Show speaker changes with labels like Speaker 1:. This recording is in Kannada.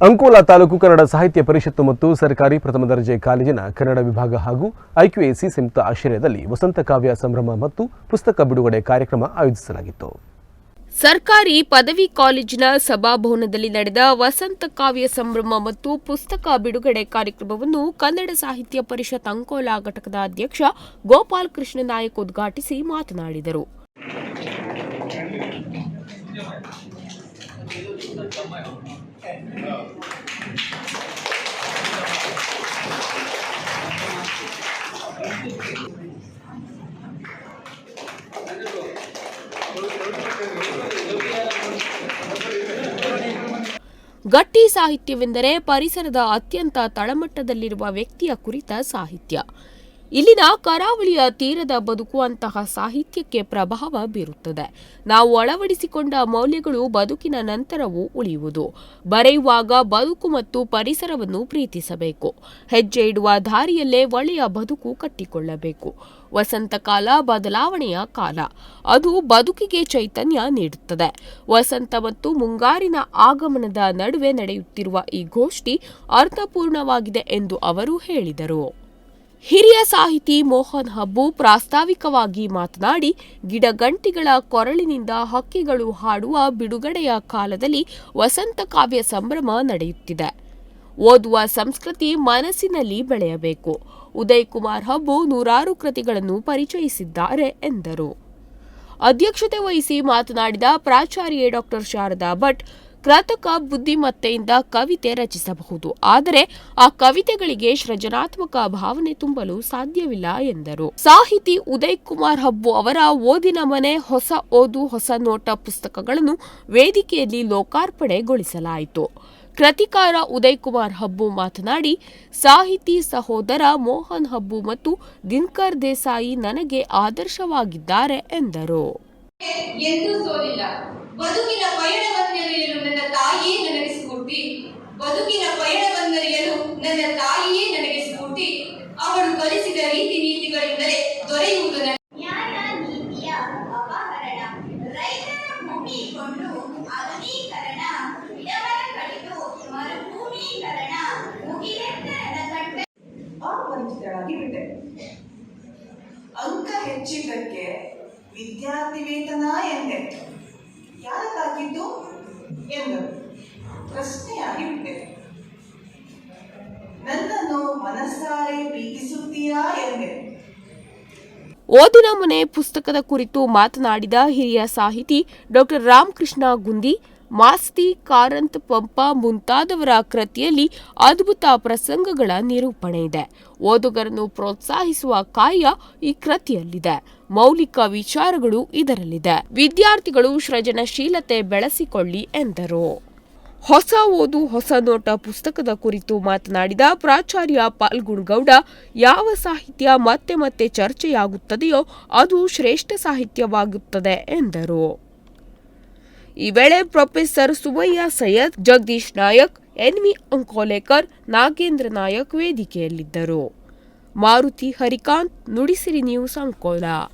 Speaker 1: ಅಂಕೋಲಾ ತಾಲೂಕು ಕನ್ನಡ ಸಾಹಿತ್ಯ ಪರಿಷತ್ತು ಮತ್ತು ಸರ್ಕಾರಿ ಪ್ರಥಮ ದರ್ಜೆ ಕಾಲೇಜಿನ ಕನ್ನಡ ವಿಭಾಗ ಹಾಗೂ ಐಕ್ಯುಎಸಿ ಸಂಯುಕ್ತ ಆಶ್ರಯದಲ್ಲಿ ವಸಂತ ಕಾವ್ಯ ಸಂಭ್ರಮ ಮತ್ತು ಪುಸ್ತಕ ಬಿಡುಗಡೆ ಕಾರ್ಯಕ್ರಮ ಆಯೋಜಿಸಲಾಗಿತ್ತು.
Speaker 2: ಸರ್ಕಾರಿ ಪದವಿ ಕಾಲೇಜಿನ ಸಭಾಭವನದಲ್ಲಿ ನಡೆದ ವಸಂತ ಕಾವ್ಯ ಸಂಭ್ರಮ ಮತ್ತು ಪುಸ್ತಕ ಬಿಡುಗಡೆ ಕಾರ್ಯಕ್ರಮವನ್ನು ಕನ್ನಡ ಸಾಹಿತ್ಯ ಪರಿಷತ್ ಅಂಕೋಲಾ ಘಟಕದ ಅಧ್ಯಕ್ಷ ಗೋಪಾಲ್ ಕೃಷ್ಣ ನಾಯಕ್ ಉದ್ಘಾಟಿಸಿ ಮಾತನಾಡಿದರು. ಗಟ್ಟಿ ಸಾಹಿತ್ಯವೆಂದರೆ ಪರಿಸರದ ಅತ್ಯಂತ ತಳಮಟ್ಟದಲ್ಲಿರುವ ವ್ಯಕ್ತಿಯ ಕುರಿತ ಸಾಹಿತ್ಯ. ಇಲ್ಲಿನ ಕರಾವಳಿಯ ತೀರದ ಬದುಕು ಅಂತಹ ಸಾಹಿತ್ಯಕ್ಕೆ ಪ್ರಭಾವ ಬೀರುತ್ತದೆ. ನಾವು ಅಳವಡಿಸಿಕೊಂಡ ಮೌಲ್ಯಗಳು ಬದುಕಿನ ನಂತರವೂ ಉಳಿಯುವುದು. ಬರೆಯುವಾಗ ಬದುಕು ಮತ್ತು ಪರಿಸರವನ್ನು ಪ್ರೀತಿಸಬೇಕು. ಹೆಜ್ಜೆ ಇಡುವ ದಾರಿಯಲ್ಲೇ ಒಳ್ಳೆಯ ಬದುಕು ಕಟ್ಟಿಕೊಳ್ಳಬೇಕು. ವಸಂತಕಾಲ ಬದಲಾವಣೆಯ ಕಾಲ. ಅದು ಬದುಕಿಗೆ ಚೈತನ್ಯ ನೀಡುತ್ತದೆ. ವಸಂತ ಮತ್ತು ಮುಂಗಾರಿನ ಆಗಮನದ ನಡುವೆ ನಡೆಯುತ್ತಿರುವ ಈ ಗೋಷ್ಠಿ ಅರ್ಥಪೂರ್ಣವಾಗಿದೆ ಎಂದು ಅವರು ಹೇಳಿದರು. ಹಿರಿಯ ಸಾಹಿತಿ ಮೋಹನ್ ಹಬ್ಬು ಪ್ರಾಸ್ತಾವಿಕವಾಗಿ ಮಾತನಾಡಿ, ಗಿಡಗಂಟಿಗಳ ಕೊರಳಿನಿಂದ ಹಕ್ಕಿಗಳು ಹಾಡುವ ಬಿಡುಗಡೆಯ ಕಾಲದಲ್ಲಿ ವಸಂತ ಕಾವ್ಯ ಸಂಭ್ರಮ ನಡೆಯುತ್ತಿದೆ. ಓದುವ ಸಂಸ್ಕೃತಿ ಮನಸ್ಸಿನಲ್ಲಿ ಬೆಳೆಯಬೇಕು. ಉದಯ್ ಕುಮಾರ್ ಹಬ್ಬು ನೂರಾರು ಕೃತಿಗಳನ್ನು ಪರಿಚಯಿಸಿದ್ದಾರೆ ಎಂದರು. ಅಧ್ಯಕ್ಷತೆ ವಹಿಸಿ ಮಾತನಾಡಿದ ಪ್ರಾಚಾರ್ಯ ಡಾಕ್ಟರ್ ಶಾರದಾ ಭಟ್ ಕೃತಕ ಬುದ್ಧಿಮತ್ತೆಯಿಂದ ಕವಿತೆ ರಚಿಸಬಹುದು. ಆದರೆ ಆ ಕವಿತೆಗಳಿಗೆ ಸೃಜನಾತ್ಮಕ ಭಾವನೆ ತುಂಬಲು ಸಾಧ್ಯವಿಲ್ಲ ಎಂದರು. ಸಾಹಿತಿ ಉದಯ್ ಕುಮಾರ್ ಹಬ್ಬು ಅವರ ಓದಿನ ಮನೆ ಹೊಸ ಓದು ಹೊಸ ನೋಟ ಪುಸ್ತಕಗಳನ್ನು ವೇದಿಕೆಯಲ್ಲಿ ಲೋಕಾರ್ಪಣೆಗೊಳಿಸಲಾಯಿತು. ಕೃತಿಕಾರ ಉದಯ್ ಕುಮಾರ್ ಹಬ್ಬು ಮಾತನಾಡಿ, ಸಾಹಿತಿ ಸಹೋದರ ಮೋಹನ್ ಹಬ್ಬು ಮತ್ತು ದಿನಕರ್ ದೇಸಾಯಿ ನನಗೆ ಆದರ್ಶವಾಗಿದ್ದಾರೆ ಎಂದರು.
Speaker 3: ಬದುಕಿನ ಪಯಣವನ್ನರಿಯಲು ನನ್ನ ತಾಯಿಯೇ ನನಗೆ ಸ್ಫೂರ್ತಿ. ಬದುಕಿನ ಪಯಣವನ್ನರಿಯಲು ನನ್ನ ತಾಯಿಯೇ ನನಗೆ ಸ್ಫೂರ್ತಿ. ಅವಳು ಕಲಿಸಿದ ರೀತಿ ನೀತಿಗಳಿಂದಲೇ ದೊರೆಯುವುದು
Speaker 4: ನನ್ನ ಅಂಕ ಹೆಚ್ಚಿದ್ದಕ್ಕೆ ವಿದ್ಯಾರ್ಥಿ ವೇತನ ಎಂದೆ. ಯಾರಕ್ಕಾಗಿದ್ದು ಎಂದರು. ಪ್ರಶ್ನೆಯಾಗಿ ಬಿಟ್ಟೆ ನನ್ನನ್ನು ಮನಸ್ಸಾರೆ ಪ್ರೀತಿಸುತ್ತೀಯಾ ಎಂದೆ.
Speaker 2: ಓದಿನ ಮನೆ ಪುಸ್ತಕದ ಕುರಿತು ಮಾತನಾಡಿದ ಹಿರಿಯ ಸಾಹಿತಿ ಡಾಕ್ಟರ್ ರಾಮಕೃಷ್ಣ ಗುಂದಿ ಮಾಸ್ತಿ, ಕಾರಂತ್, ಪಂಪ ಮುಂತಾದವರ ಕೃತಿಯಲ್ಲಿ ಅದ್ಭುತ ಪ್ರಸಂಗಗಳ ನಿರೂಪಣೆ ಇದೆ. ಓದುಗರನ್ನು ಪ್ರೋತ್ಸಾಹಿಸುವ ಕಾಯ ಈ ಕೃತಿಯಲ್ಲಿದೆ. ಮೌಲಿಕ ವಿಚಾರಗಳು ಇದರಲ್ಲಿದೆ. ವಿದ್ಯಾರ್ಥಿಗಳು ಸೃಜನಶೀಲತೆ ಬೆಳೆಸಿಕೊಳ್ಳಿ ಎಂದರು. ಹೊಸ ಓದು, ಹೊಸ ನೋಟ ಪುಸ್ತಕದ ಕುರಿತು ಮಾತನಾಡಿದ ಪ್ರಾಚಾರ್ಯ ಪಾಲ್ಗುಣಗೌಡ, ಯಾವ ಸಾಹಿತ್ಯ ಮತ್ತೆ ಮತ್ತೆ ಚರ್ಚೆಯಾಗುತ್ತದೆಯೋ ಅದು ಶ್ರೇಷ್ಠ ಸಾಹಿತ್ಯವಾಗುತ್ತದೆ ಎಂದರು. ಈ ವೇಳೆ professor Subbaiah Syed, Jagadish Nayak, N V Ankolekar, Nagendra Nayak ವೇದಿಕೆಯಲ್ಲಿದ್ದರು. Maruti Harikant, Nudisiri news Ankola.